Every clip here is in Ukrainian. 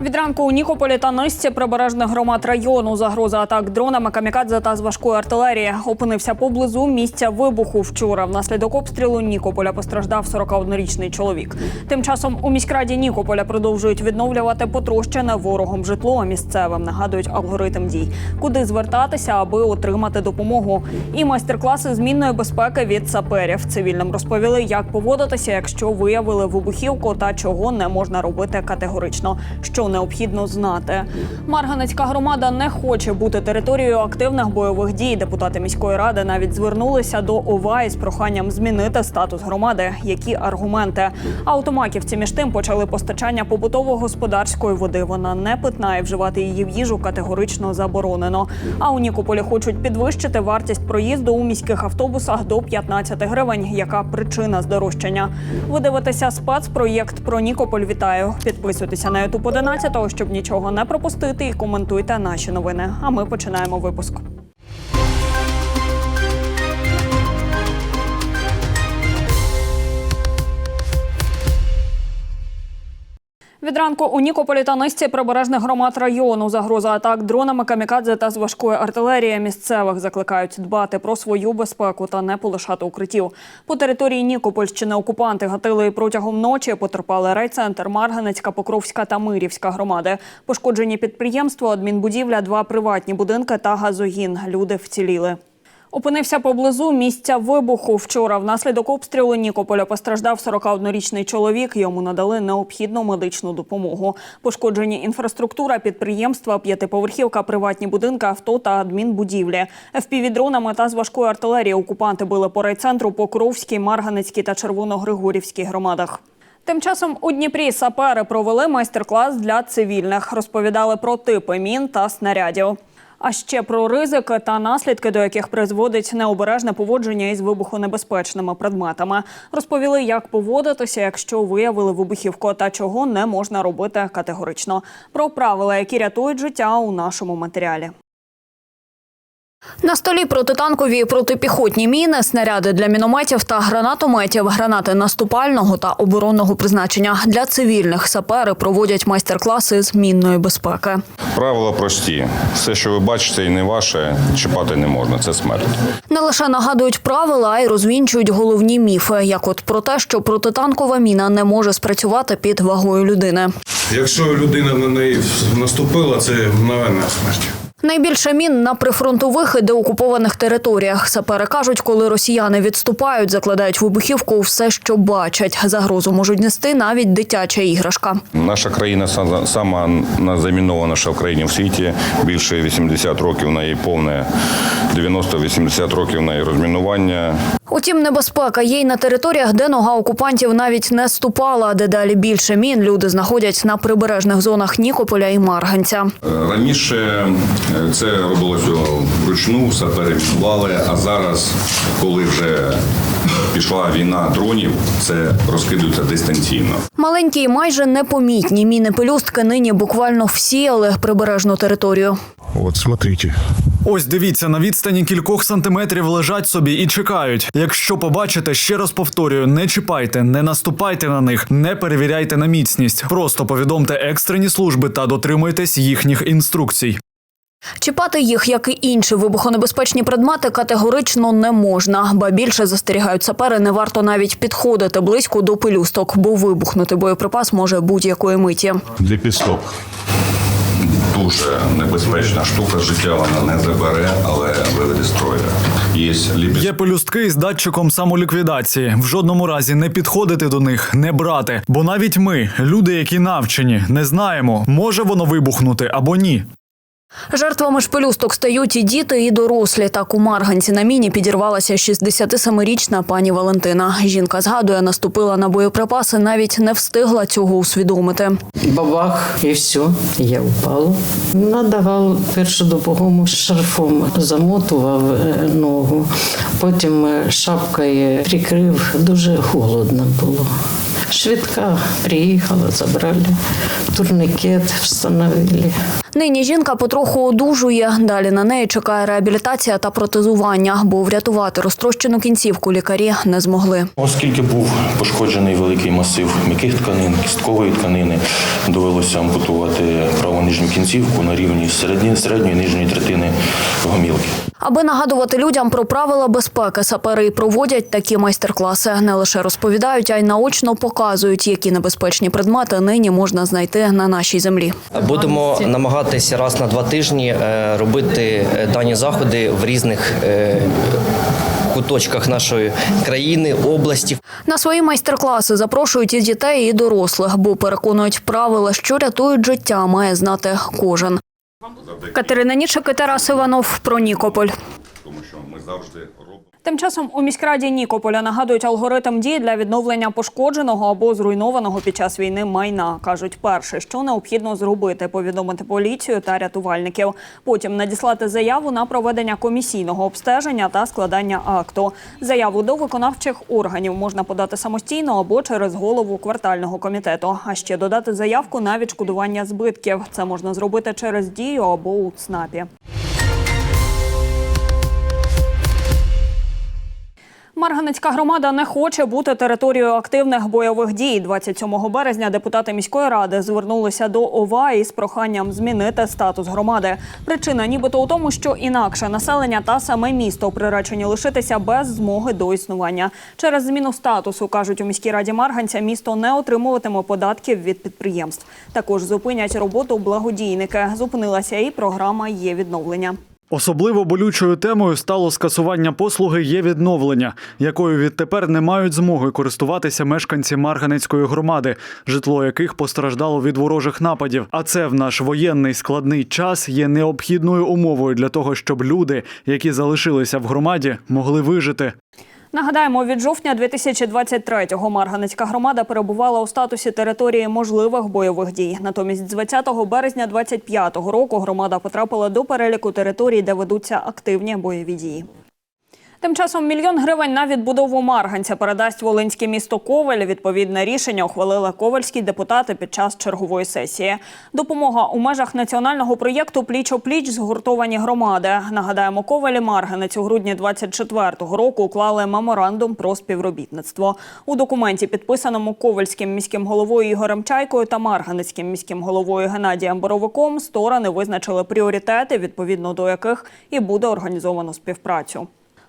Від ранку у Нікополі та низці прибережних громад району загроза атак дронами, камікадзе та з важкої артилерії опинився поблизу місця вибуху. Вчора внаслідок обстрілу Нікополя постраждав 41-річний чоловік. Тим часом у міськраді Нікополя продовжують відновлювати потрощене ворогом житло. Місцевим нагадують алгоритм дій, куди звертатися, аби отримати допомогу. І майстер-класи змінної безпеки від саперів. Цивільним розповіли, як поводитися, якщо виявили вибухівку та чого не можна робити категорично. Що необхідно знати. Марганецька громада не хоче бути територією активних бойових дій. Депутати міської ради навіть звернулися до ОВА із проханням змінити статус громади. Які аргументи? Автомаківці між тим почали постачання побутово-господарської води. Вона не питна і вживати її в їжу категорично заборонено. А у Нікополі хочуть підвищити вартість проїзду у міських автобусах до 15 гривень. Яка причина здорожчання? Ви дивитеся спецпроєкт про Нікополь. Вітаю! Підписуйтеся на Ютуб 11, щоб нічого не пропустити, і коментуйте наші новини. А ми починаємо випуск. Від ранку у Нікополі та низці прибережних громад району загроза атак дронами, камікадзе та з важкої артилерії. Місцевих закликають дбати про свою безпеку та не полишати укриттів. По території Нікопольщини окупанти гатили протягом ночі. Потерпали райцентр, Марганецька, Покровська та Мирівська громади. Пошкоджені підприємства, адмінбудівля, два приватні будинки та газогін. Люди вціліли. Опинився поблизу місця вибуху. Вчора внаслідок обстрілу Нікополя постраждав 41-річний чоловік. Йому надали необхідну медичну допомогу. Пошкоджені інфраструктура, підприємства, п'ятиповерхівка, приватні будинки, авто та адмінбудівлі. ФПВ-дронами та з важкої артилерії окупанти били по райцентру Покровській, Марганецькій та Червоногригорівській громадах. Тим часом у Дніпрі сапери провели майстер-клас для цивільних. Розповідали про типи мін та снарядів. А ще про ризики та наслідки, до яких призводить необережне поводження із вибухонебезпечними предметами. Розповіли, як поводитися, якщо виявили вибухівку, та чого не можна робити категорично. Про правила, які рятують життя у нашому матеріалі. На столі протитанкові і протипіхотні міни, снаряди для мінометів та гранатометів, гранати наступального та оборонного призначення. Для цивільних сапери проводять майстер-класи з мінної безпеки. Правила прості. Все, що ви бачите і не ваше, чіпати не можна. Це смерть. Не лише нагадують правила, а й розвінчують головні міфи, як от про те, що протитанкова міна не може спрацювати під вагою людини. Якщо людина на неї наступила, це мгновенна смерть. Найбільше мін на прифронтових і деокупованих територіях. Сапери кажуть, коли росіяни відступають, закладають вибухівку у все, що бачать. Загрозу можуть нести навіть дитяча іграшка. Наша країна са- сама замінованіша в країні в світі. Більше 80 років на її повне, 90-80 років на її розмінування. Утім, небезпека є й на територіях, де нога окупантів навіть не ступала. Дедалі більше мін люди знаходять на прибережних зонах Нікополя і Марганця. Раніше це робилося вручну, сапери мінували, а зараз, коли вже пішла війна дронів, це розкидується дистанційно. Маленькі і майже непомітні міни пелюстки нині буквально всіяли прибережну територію. От смотрите. Ось дивіться, на відстані кількох сантиметрів лежать собі і чекають. Якщо побачите, ще раз повторюю, не чіпайте, не наступайте на них, не перевіряйте на міцність. Просто повідомте екстрені служби та дотримуйтесь їхніх інструкцій. Чіпати їх, як і інші вибухонебезпечні предмети, категорично не можна. Ба більше застерігають сапери, не варто навіть підходити близько до пелюсток, бо вибухнути боєприпас може будь-якої миті. Лепісток. Дуже небезпечна штука, життя вона не забере, але виведе з строя. Є. Є пелюстки з датчиком самоліквідації. В жодному разі не підходити до них, не брати. Бо навіть ми, люди, які навчені, не знаємо, може воно вибухнути або ні. Жертвами шпилюсток стають і діти, і дорослі. Так у Марганці на міні підірвалася 67-річна пані Валентина. Жінка згадує, наступила на боєприпаси, навіть не встигла цього усвідомити. Бабах, і все, я впала. Надавав першу допомогу шарфом, замотував е, ногу, потім е, шапкою прикрив. Дуже холодно було. Швидка приїхала, забрали, турникет встановили. Нині жінка потроху одужує. Далі на неї чекає реабілітація та протезування, бо врятувати розтрощену кінцівку лікарі не змогли. Оскільки був пошкоджений великий масив м'яких тканин, кісткової тканини, довелося ампутувати праву нижню кінцівку на рівні середньої, середньої нижньої третини гомілки. Аби нагадувати людям про правила безпеки, сапери проводять такі майстер-класи. Не лише розповідають, а й наочно показують, які небезпечні предмети нині можна знайти на нашій землі. Будемо намагатися раз на два тижні е, робити е, дані заходи в різних е, куточках нашої країни, області. На свої майстер-класи запрошують і дітей, і дорослих, бо переконують правила, що рятують життя, має знати кожен. Катерина Нічик і Тарас Іванов про Нікополь. Завжди робимо. Тим часом у міськраді Нікополя нагадують алгоритм дій для відновлення пошкодженого або зруйнованого під час війни майна. кажуть, перше, що необхідно зробити, повідомити поліцію та рятувальників. Потім надіслати заяву на проведення комісійного обстеження та складання акту. Заяву до виконавчих органів можна подати самостійно або через голову квартального комітету. А ще додати заявку на відшкодування збитків. Це можна зробити через дію або у ЦНАПі. Марганецька громада не хоче бути територією активних бойових дій. 27 березня депутати міської ради звернулися до ОВА із проханням змінити статус громади. Причина нібито у тому, що інакше населення та саме місто приречені лишитися без змоги до існування. Через зміну статусу кажуть у міській раді Марганця, місто не отримуватиме податків від підприємств. Також зупинять роботу благодійники. Зупинилася і програма є відновлення. Особливо болючою темою стало скасування послуги є відновлення, якою відтепер не мають змоги користуватися мешканці Марганецької громади, житло яких постраждало від ворожих нападів. А це в наш воєнний складний час є необхідною умовою для того, щоб люди, які залишилися в громаді, могли вижити. Нагадаємо, від жовтня 2023-го Марганецька громада перебувала у статусі території можливих бойових дій. Натомість з 20 березня 25-го року громада потрапила до переліку територій, де ведуться активні бойові дії. Тим часом мільйон гривень на відбудову Марганця передасть Волинське місто Ковель. Відповідне рішення ухвалили ковальські депутати під час чергової сесії. Допомога у межах національного проєкту Пліч-опліч згуртовані громади. Нагадаємо, Ковель і Марганець у грудні 24-го року уклали меморандум про співробітництво. У документі, підписаному ковальським міським головою Ігорем Чайкою та Марганецьким міським головою Геннадієм Боровиком, сторони визначили пріоритети, відповідно до яких і буде організовано співпрацю.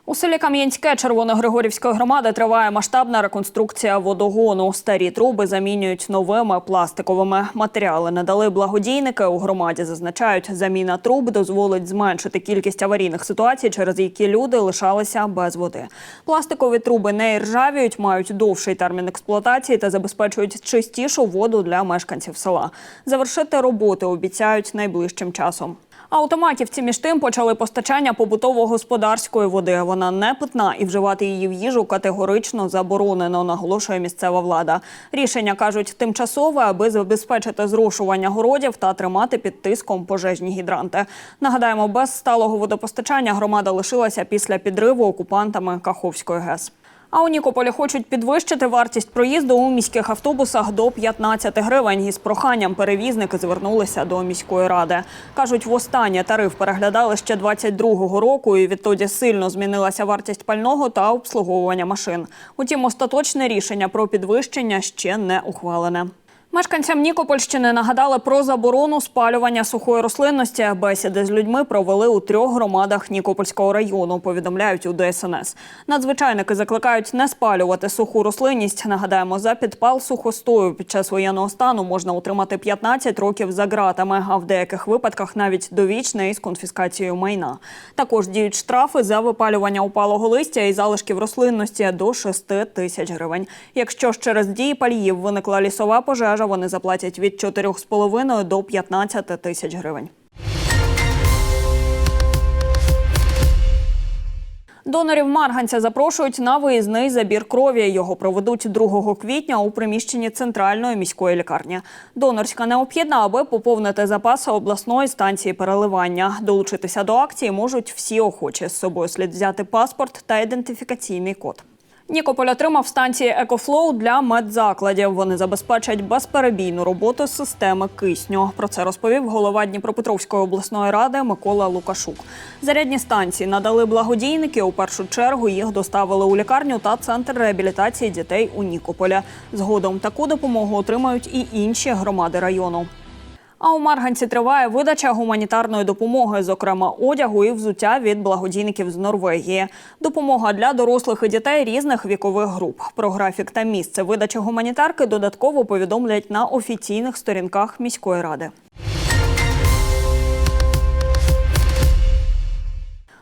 У селі Кам'янське Червоногригорівської громади триває масштабна реконструкція водогону. Старі труби замінюють новими пластиковими. Матеріали надали благодійники. У громаді зазначають, заміна труб дозволить зменшити кількість аварійних ситуацій, через які люди лишалися без води. Пластикові труби не іржавіють, мають довший термін експлуатації та забезпечують чистішу воду для мешканців села. Завершити роботи обіцяють найближчим часом. Автоматівці між тим почали постачання побутово-господарської води. Вона не питна і вживати її в їжу категорично заборонено, наголошує місцева влада. Рішення кажуть тимчасове, аби забезпечити зрошування городів та тримати під тиском пожежні гідранти. Нагадаємо, без сталого водопостачання громада лишилася після підриву окупантами Каховської ГЕС. А у Нікополі хочуть підвищити вартість проїзду у міських автобусах до 15 гривень. Із проханням перевізники звернулися до міської ради. Кажуть, востаннє тариф переглядали ще 22-го року, і відтоді сильно змінилася вартість пального та обслуговування машин. Утім, остаточне рішення про підвищення ще не ухвалене. Мешканцям Нікопольщини нагадали про заборону спалювання сухої рослинності. Бесіди з людьми провели у трьох громадах Нікопольського району. Повідомляють у ДСНС. Надзвичайники закликають не спалювати суху рослинність. Нагадаємо, за підпал сухостою під час воєнного стану можна утримати 15 років за ґратами, а в деяких випадках навіть довічне із конфіскацією майна. Також діють штрафи за випалювання упалого листя і залишків рослинності до 6 тисяч гривень. Якщо ж через дії паліїв виникла лісова пожежа, вони заплатять від 4,5 до 15 тисяч гривень. Донорів Марганця запрошують на виїзний забір крові. Його проведуть 2 квітня у приміщенні центральної міської лікарні. Донорська необхідна, аби поповнити запаси обласної станції переливання. Долучитися до акції можуть всі охочі. З собою слід взяти паспорт та ідентифікаційний код. Нікополь отримав станції Екофлоу для медзакладів. Вони забезпечать безперебійну роботу системи кисню. Про це розповів голова Дніпропетровської обласної ради Микола Лукашук. Зарядні станції надали благодійники. У першу чергу їх доставили у лікарню та центр реабілітації дітей у Нікополя. Згодом таку допомогу отримають і інші громади району. А у Марганці триває видача гуманітарної допомоги, зокрема одягу і взуття від благодійників з Норвегії. Допомога для дорослих і дітей різних вікових груп. Про графік та місце видачі гуманітарки додатково повідомлять на офіційних сторінках міської ради.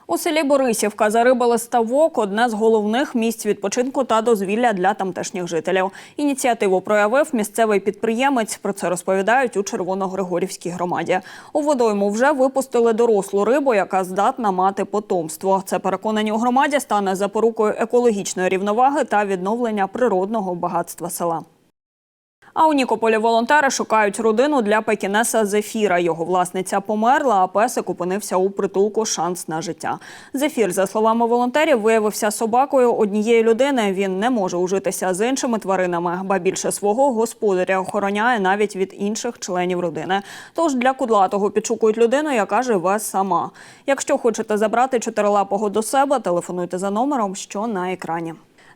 У селі Борисівка зарибали ставок одне з головних місць відпочинку та дозвілля для тамтешніх жителів. Ініціативу проявив місцевий підприємець. Про це розповідають у Червоногригорівській громаді. У водойму вже випустили дорослу рибу, яка здатна мати потомство. Це переконані у громаді стане запорукою екологічної рівноваги та відновлення природного багатства села. А у Нікополі волонтери шукають родину для пекінеса Зефіра. Його власниця померла, а песик опинився у притулку шанс на життя. Зефір, за словами волонтерів, виявився собакою однієї людини. Він не може ужитися з іншими тваринами, ба більше свого господаря охороняє навіть від інших членів родини. Тож для кудлатого підшукують людину, яка живе сама. Якщо хочете забрати чотирилапого до себе, телефонуйте за номером, що на екрані.